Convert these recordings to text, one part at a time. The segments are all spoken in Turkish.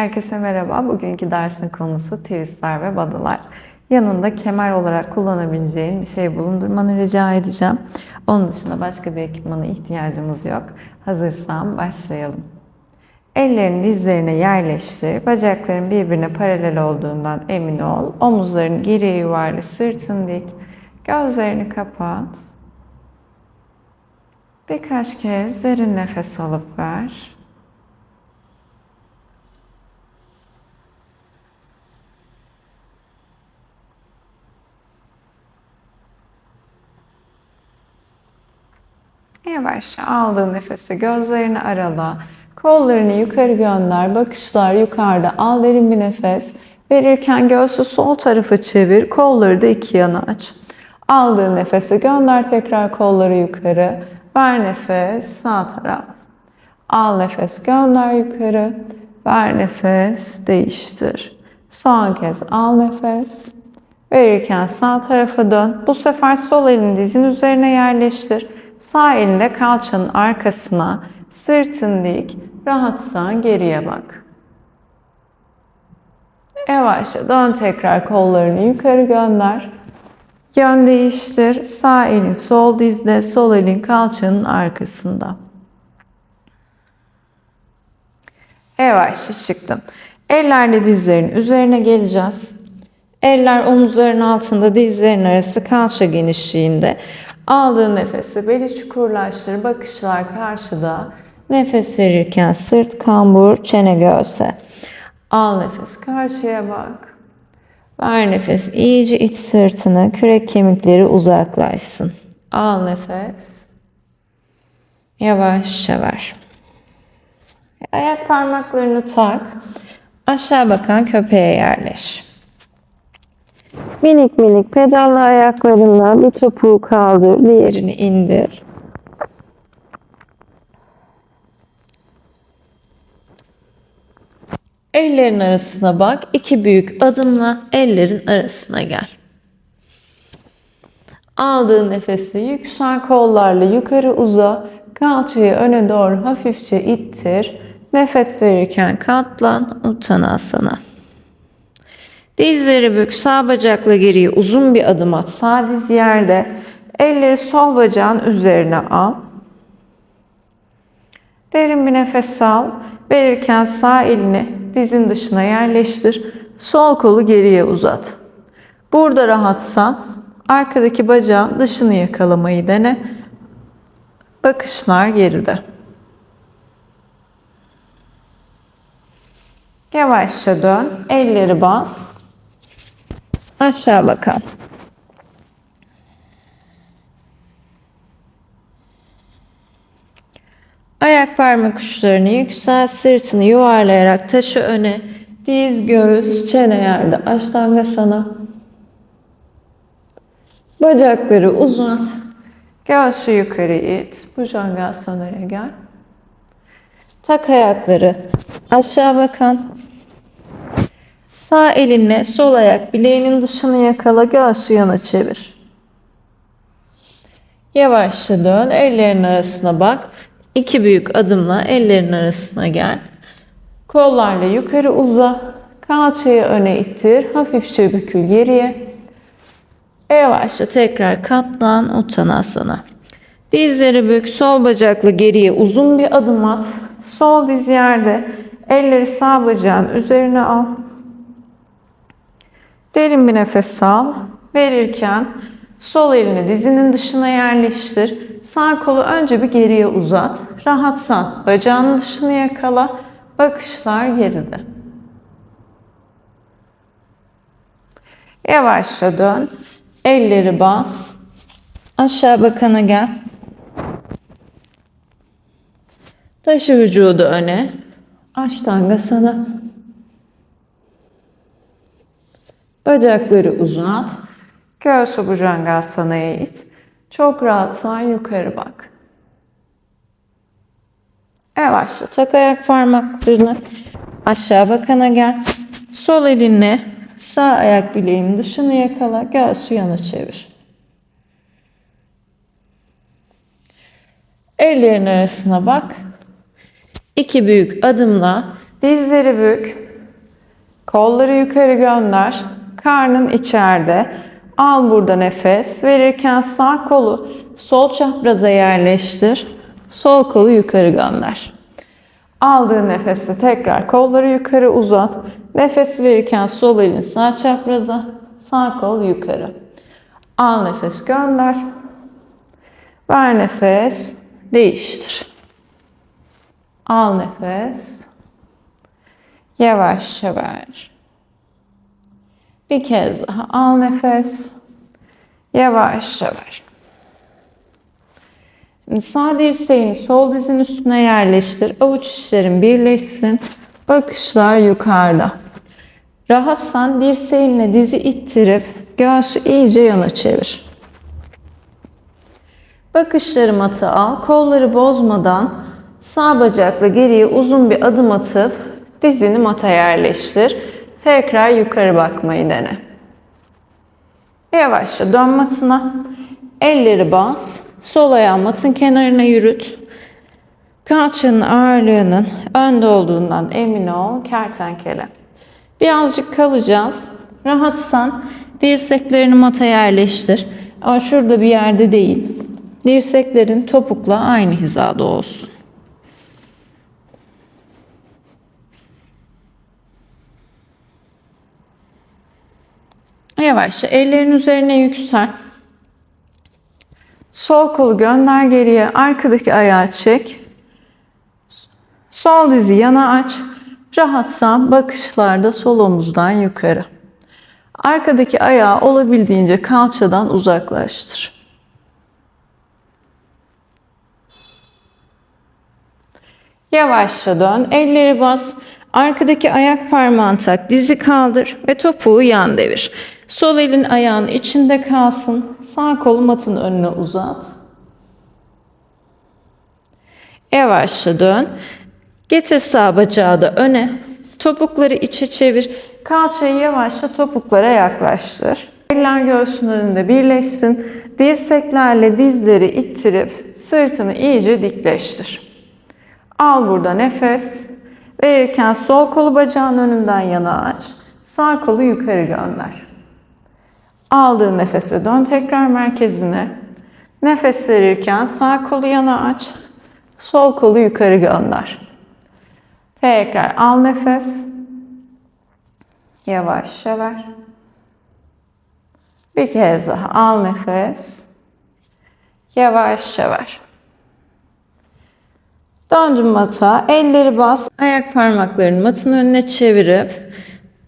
Herkese merhaba. Bugünkü dersin konusu twistler ve badalar. Yanında kemer olarak kullanabileceğin bir şey bulundurmanı rica edeceğim. Onun dışında başka bir ekipmana ihtiyacımız yok. Hazırsan başlayalım. Ellerini dizlerine yerleştir. Bacakların birbirine paralel olduğundan emin ol. Omuzlarını geriye yuvarla, sırtın dik. Gözlerini kapat. Birkaç kez derin nefes alıp ver. Yavaşça aldığın nefesi gözlerini arala. Kollarını yukarı gönder. Bakışlar yukarıda. Al derin bir nefes. Verirken göğsü sol tarafa çevir. Kolları da iki yana aç. Aldığın nefesi gönder tekrar kolları yukarı. Ver nefes sağ taraf. Al nefes gönder yukarı. Ver nefes değiştir. Son kez al nefes. Verirken sağ tarafa dön. Bu sefer sol elini dizin üzerine yerleştir. Sağ elinde kalçanın arkasına, sırtın dik, rahatsan geriye bak. Yavaşça dön tekrar kollarını yukarı gönder. Yön değiştir. Sağ elin sol dizde, sol elin kalçanın arkasında. Yavaşça çıktım. Ellerle dizlerin üzerine geleceğiz. Eller omuzların altında, dizlerin arası kalça genişliğinde. Aldığın nefesi beli çukurlaştır. Bakışlar karşıda. Nefes verirken sırt, kambur, çene göğse. Al nefes karşıya bak. Ver nefes iyice iç sırtına, kürek kemikleri uzaklaşsın. Al nefes. Yavaşça ver. Ayak parmaklarını tak. Aşağı bakan köpeğe yerleş. Minik minik pedallı ayaklarınla bir topuğu kaldır, diğerini indir. Ellerin arasına bak. iki büyük adımla ellerin arasına gel. Aldığın nefesle yüksel kollarla yukarı uza. Kalçayı öne doğru hafifçe ittir. Nefes verirken katlan, uttanasana. Dizleri bük, sağ bacakla geriye uzun bir adım at. Sağ diz yerde. Elleri sol bacağın üzerine al. Derin bir nefes al. Verirken sağ elini dizin dışına yerleştir. Sol kolu geriye uzat. Burada rahatsan arkadaki bacağın dışını yakalamayı dene. Bakışlar geride. Yavaşça dön. Elleri bas. Aşağı bakalım. Ayak parmak uçlarını yüksel, sırtını yuvarlayarak taşı öne, diz, göğüs, çene yerde, aştangasana. Bacakları uzat. Göğsü yukarı it. Bhujangasana'ya gel. Tak ayakları aşağı bakan. Sağ elinle sol ayak bileğinin dışını yakala, göğsü yana çevir. Yavaşça dön, ellerin arasına bak. İki büyük adımla ellerin arasına gel. Kollarla yukarı uza. Kalçayı öne ittir. Hafifçe bükül geriye. Yavaşça tekrar katlan Uttanasana. Dizleri bük. Sol bacakla geriye uzun bir adım at. Sol diz yerde. Elleri sağ bacağın üzerine al. Derin bir nefes al. Verirken sol elini dizinin dışına yerleştir. Sağ kolu önce bir geriye uzat. Rahatsan bacağının dışını yakala. Bakışlar geride. Yavaşça dön. Elleri bas. Aşağı bakana gel. Taşı vücudu öne. Aştangasana. Bacakları uzat. Göğsü Bhujangasana'ya it. Çok rahatsan yukarı bak. Yavaşça tak ayak parmaklarını aşağı bakana gel. Sol elinle sağ ayak bileğinin dışını yakala. Göğsü yana çevir. Ellerin arasına bak. İki büyük adımla dizleri bük. Kolları yukarı gönder. Karnın içeride. Al burada nefes. Verirken sağ kolu sol çapraza yerleştir. Sol kolu yukarı gönder. Aldığın nefesi tekrar kolları yukarı uzat. Nefes verirken sol elin sağ çapraza, sağ kol yukarı. Al nefes gönder. Ver nefes. Değiştir. Al nefes. Yavaşça ver. Bir kez daha al nefes. Yavaşça ver. Şimdi sağ dirseğini sol dizin üstüne yerleştir. Avuç içlerin birleşsin. Bakışlar yukarıda. Rahatsan dirseğinle dizi ittirip göğsü iyice yana çevir. Bakışları mata al. Kolları bozmadan sağ bacakla geriye uzun bir adım atıp dizini mata yerleştir. Tekrar yukarı bakmayı dene. Yavaşça dön matına. Elleri bas. Sol ayağın matın kenarına yürüt. Kalçanın ağırlığının önde olduğundan emin ol. Kertenkele. Birazcık kalacağız. Rahatsan dirseklerini mata yerleştir. Ama şurada bir yerde değil. Dirseklerin topukla aynı hizada olsun. Yavaşça ellerin üzerine yüksel. Sol kolu gönder geriye, arkadaki ayağı çek. Sol dizi yana aç. Rahatsan bakışlarda sol omuzdan yukarı. Arkadaki ayağı olabildiğince kalçadan uzaklaştır. Yavaşça dön, elleri bas. Arkadaki ayak parmağını tak, dizi kaldır ve topuğu yan devir. Sol elin ayağın içinde kalsın. Sağ kolu matın önüne uzat. Yavaşça dön. Getir sağ bacağı da öne. Topukları içe çevir. Kalçayı yavaşça topuklara yaklaştır. Eller göğsün önünde birleşsin. Dirseklerle dizleri ittirip sırtını iyice dikleştir. Al burada nefes. Verirken sol kolu bacağın önünden yana aç. Sağ kolu yukarı gönder. Aldığın nefese dön tekrar merkezine. Nefes verirken sağ kolu yana aç. Sol kolu yukarı gönder. Tekrar al nefes. Yavaşça ver. Bir kez daha al nefes. Yavaşça ver. Döndüm mata. Elleri bas. Ayak parmaklarını matın önüne çevirip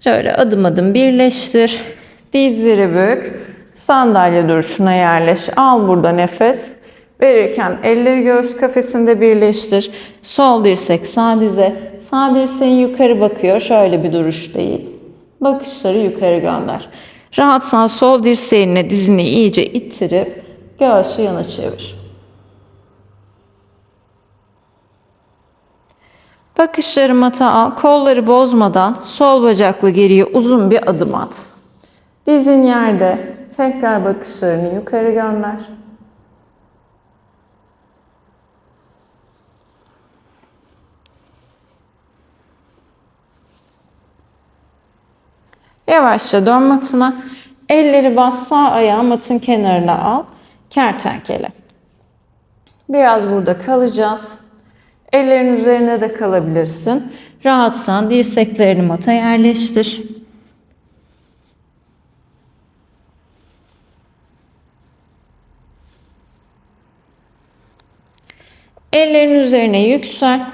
şöyle adım adım birleştir. Dizleri bük. Sandalye duruşuna yerleş. Al burada nefes. Verirken elleri göğüs kafesinde birleştir. Sol dirsek sağ dize. Sağ dirseğin yukarı bakıyor. Şöyle bir duruş değil. Bakışları yukarı gönder. Rahatsan sol dirseğinle dizini iyice ittirip göğsü yana çevir. Bakışları mata al. Kolları bozmadan sol bacakla geriye uzun bir adım at. Dizin yerde. Tekrar bakışlarını yukarı gönder. Yavaşça dön matına. Elleri bas sağ ayağı matın kenarına al. Kertenkele. Biraz burada kalacağız. Ellerin üzerine de kalabilirsin. Rahatsan dirseklerini mata yerleştir. Ellerin üzerine yüksel.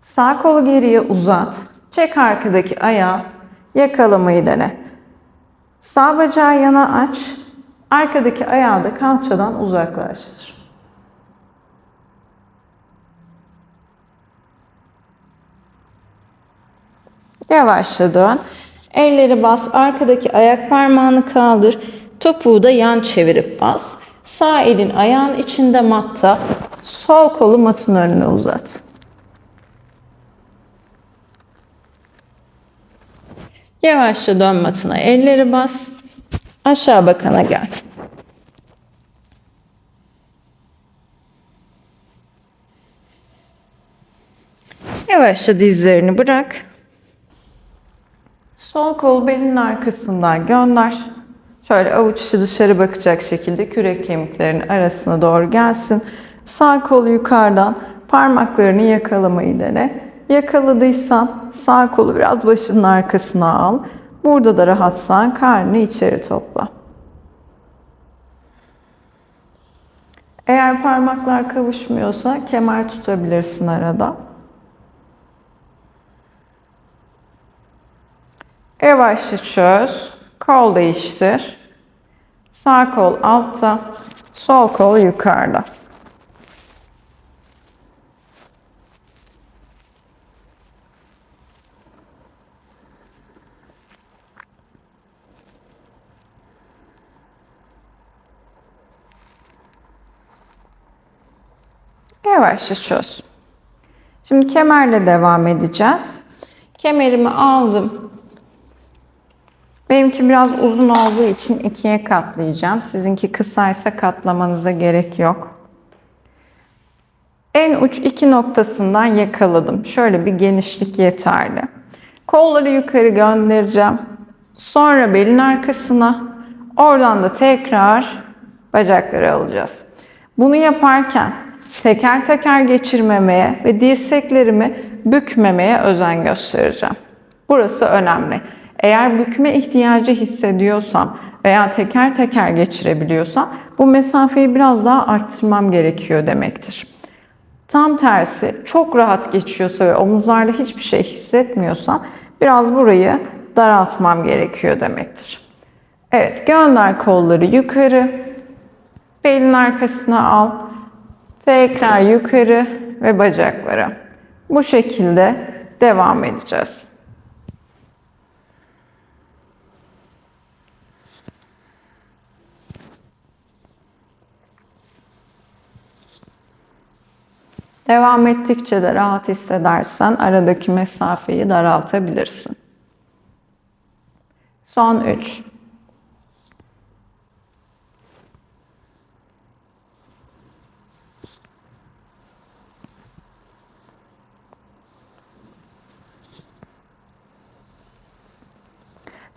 Sağ kolu geriye uzat. Çek arkadaki ayağı. Yakalamayı dene. Sağ bacağı yana aç. Arkadaki ayağı da kalçadan uzaklaştır. Yavaşça dön. Elleri bas. Arkadaki ayak parmağını kaldır. Topuğu da yan çevirip bas. Sağ elin ayağın içinde matta. Sol kolu matın önüne uzat. Yavaşça dön matına. Elleri bas. Aşağı bakana gel. Yavaşça dizlerini bırak. Sol kol belin arkasından gönder. Şöyle avuç içi dışarı bakacak şekilde kürek kemiklerinin arasına doğru gelsin. Sağ kol yukarıdan parmaklarını yakalamayı dene. Yakaladıysan sağ kolu biraz başının arkasına al. Burada da rahatsan karnını içeri topla. Eğer parmaklar kavuşmuyorsa kemer tutabilirsin arada. Yavaşça çöz. Kol değiştir. Sağ kol altta, sol kol yukarıda. Yavaşça çöz. Şimdi kemerle devam edeceğiz. Kemerimi aldım. Benimki biraz uzun olduğu için ikiye katlayacağım. Sizinki kısaysa katlamanıza gerek yok. En uç iki noktasından yakaladım. Şöyle bir genişlik yeterli. Kolları yukarı göndereceğim. Sonra belin arkasına. Oradan da tekrar bacakları alacağız. Bunu yaparken teker teker geçirmemeye ve dirseklerimi bükmemeye özen göstereceğim. Burası önemli. Eğer bükme ihtiyacı hissediyorsam veya teker teker geçirebiliyorsam bu mesafeyi biraz daha arttırmam gerekiyor demektir. Tam tersi çok rahat geçiyorsa ve omuzlarda hiçbir şey hissetmiyorsam biraz burayı daraltmam gerekiyor demektir. Evet gönder kolları yukarı. Belin arkasına al. Tekrar yukarı ve bacaklara. Bu şekilde devam edeceğiz. Devam ettikçe de rahat hissedersen aradaki mesafeyi daraltabilirsin. Son 3.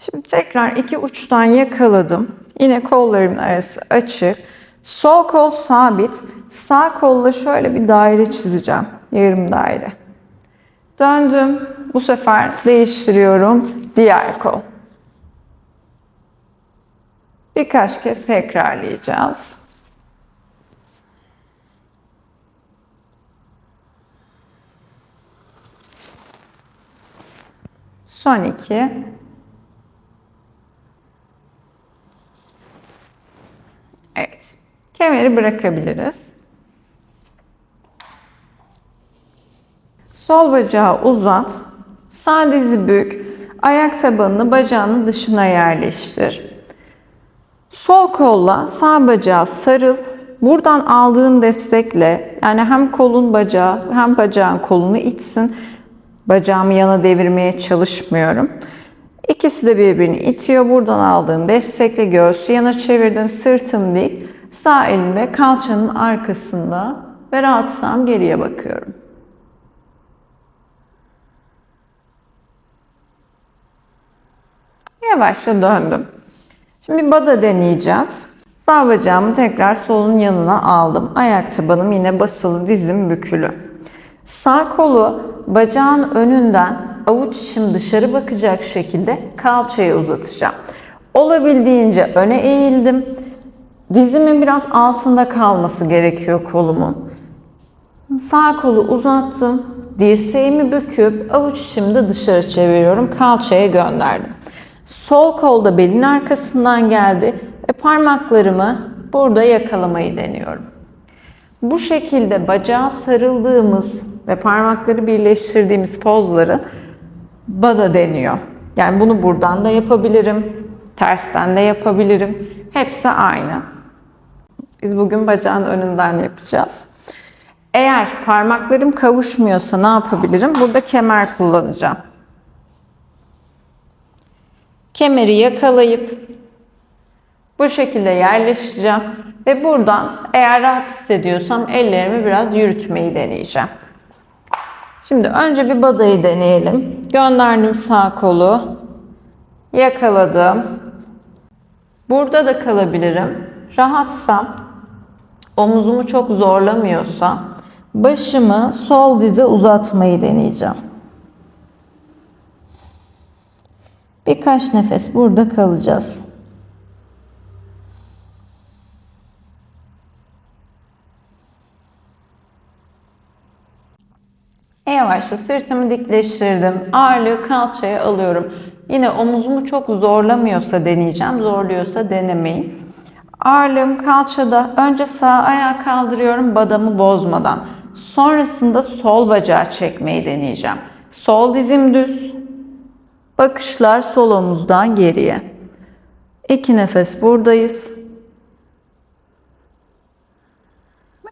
Şimdi tekrar iki uçtan yakaladım. Yine kollarımın arası açık. Sol kol sabit. Sağ kolla şöyle bir daire çizeceğim. Yarım daire. Döndüm. Bu sefer değiştiriyorum. Diğer kol. Birkaç kez tekrarlayacağız. Son iki. Evet. Kemeri bırakabiliriz. Sol bacağı uzat. Sağ dizi bük. Ayak tabanını bacağının dışına yerleştir. Sol kolla sağ bacağı sarıl. Buradan aldığın destekle yani hem kolun bacağı hem bacağın kolunu itsin. Bacağımı yana devirmeye çalışmıyorum. İkisi de birbirini itiyor. Buradan aldığım destekle göğsü yana çevirdim. Sırtım dik. Sağ elimde kalçanın arkasında ve rahatsam geriye bakıyorum. Yavaşça döndüm. Şimdi bada deneyeceğiz. Sağ bacağımı tekrar solun yanına aldım. Ayak tabanım yine basılı, dizim bükülü. Sağ kolu bacağın önünden avuç içim dışarı bakacak şekilde kalçayı uzatacağım. Olabildiğince öne eğildim. Dizimin biraz altında kalması gerekiyor kolumun. Sağ kolu uzattım. Dirseğimi büküp avuç içimi dışarı çeviriyorum. Kalçaya gönderdim. Sol kolda belin arkasından geldi ve parmaklarımı burada yakalamayı deniyorum. Bu şekilde bacağa sarıldığımız ve parmakları birleştirdiğimiz pozları bada deniyor. Yani bunu buradan da yapabilirim, tersten de yapabilirim. Hepsi aynı. Biz bugün bacağın önünden yapacağız. Eğer parmaklarım kavuşmuyorsa ne yapabilirim? Burada kemer kullanacağım. Kemeri yakalayıp bu şekilde yerleştireceğim ve buradan eğer rahat hissediyorsam ellerimi biraz yürütmeyi deneyeceğim. Şimdi önce bir badayı deneyelim. Gönderdim sağ kolu. Yakaladım. Burada da kalabilirim. Rahatsam, omuzumu çok zorlamıyorsa başımı sol dize uzatmayı deneyeceğim. Birkaç nefes burada kalacağız. Yavaşça sırtımı dikleştirdim. Ağırlığı kalçaya alıyorum. Yine omuzumu çok zorlamıyorsa deneyeceğim. Zorluyorsa denemeyin. Ağırlığım kalçada. Önce sağ ayağı kaldırıyorum badamı bozmadan. Sonrasında sol bacağı çekmeyi deneyeceğim. Sol dizim düz. Bakışlar sol omuzdan geriye. İki nefes buradayız.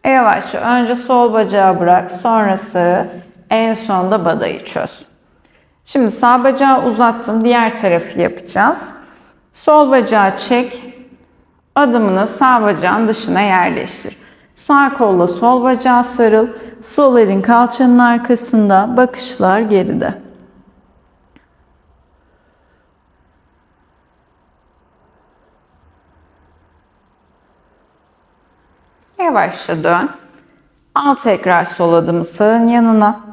Yavaşça önce sol bacağı bırak. Sonrası en sonda badayı çöz. Şimdi sağ bacağı uzattım. Diğer tarafı yapacağız. Sol bacağı çek. Adımını sağ bacağın dışına yerleştir. Sağ kolla sol bacağı sarıl. Sol elin kalçanın arkasında. Bakışlar geride. Yavaşça dön. Al tekrar sol adımı sağın yanına.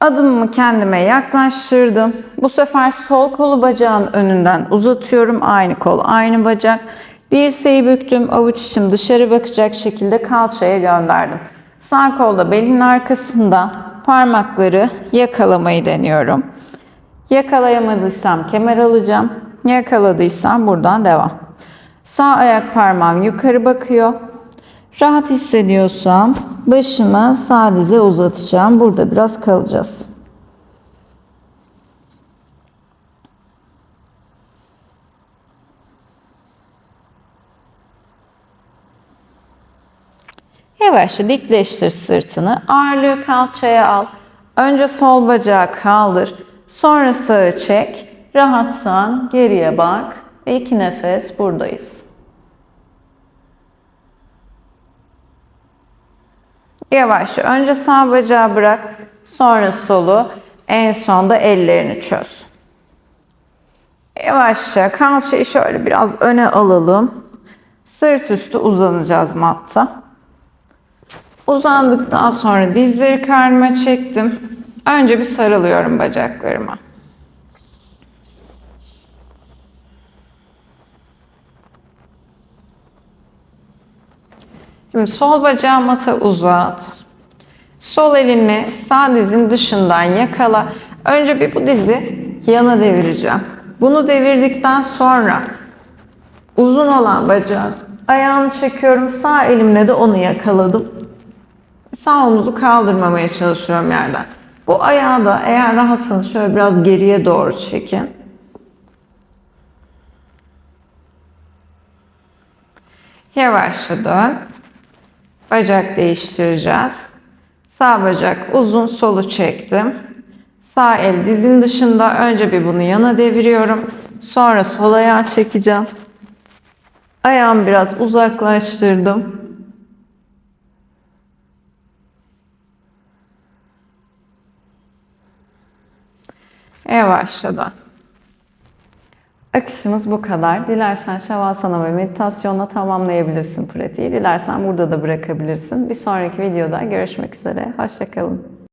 Adımımı kendime yaklaştırdım. Bu sefer sol kolu bacağın önünden uzatıyorum. Aynı kol, aynı bacak. Dirseği büktüm. Avuç içim dışarı bakacak şekilde kalçaya gönderdim. Sağ kolda belin arkasında parmakları yakalamayı deniyorum. Yakalayamadıysam kemer alacağım. Yakaladıysam buradan devam. Sağ ayak parmağım yukarı bakıyor. Rahat hissediyorsam başımı sağ uzatacağım. Burada biraz kalacağız. Yavaşça dikleştir sırtını. Ağırlığı kalçaya al. Önce sol bacağı kaldır. Sonra sağı çek. Rahatsan geriye bak. Ve iki nefes buradayız. Yavaşça önce sağ bacağı bırak, sonra solu, en sonda ellerini çöz. Yavaşça kalçayı şöyle biraz öne alalım. Sırt üstü uzanacağız matta. Uzandıktan sonra dizleri karnıma çektim. Önce bir sarılıyorum bacaklarıma. Şimdi sol bacağı mata uzat. Sol elini sağ dizin dışından yakala. Önce bir bu dizi yana devireceğim. Bunu devirdikten sonra uzun olan bacağı ayağını çekiyorum. Sağ elimle de onu yakaladım. Sağ omuzu kaldırmamaya çalışıyorum yerden. Bu ayağı da eğer rahatsınız şöyle biraz geriye doğru çekin. Yavaşça dön. Bacak değiştireceğiz. Sağ bacak uzun solu çektim. Sağ el dizin dışında. Önce bir bunu yana deviriyorum. Sonra sol ayağı çekeceğim. Ayağımı biraz uzaklaştırdım. Yavaşça dön. Akışımız bu kadar. Dilersen şavasana ve meditasyonla tamamlayabilirsin pratiği. Dilersen burada da bırakabilirsin. Bir sonraki videoda görüşmek üzere. Hoşçakalın.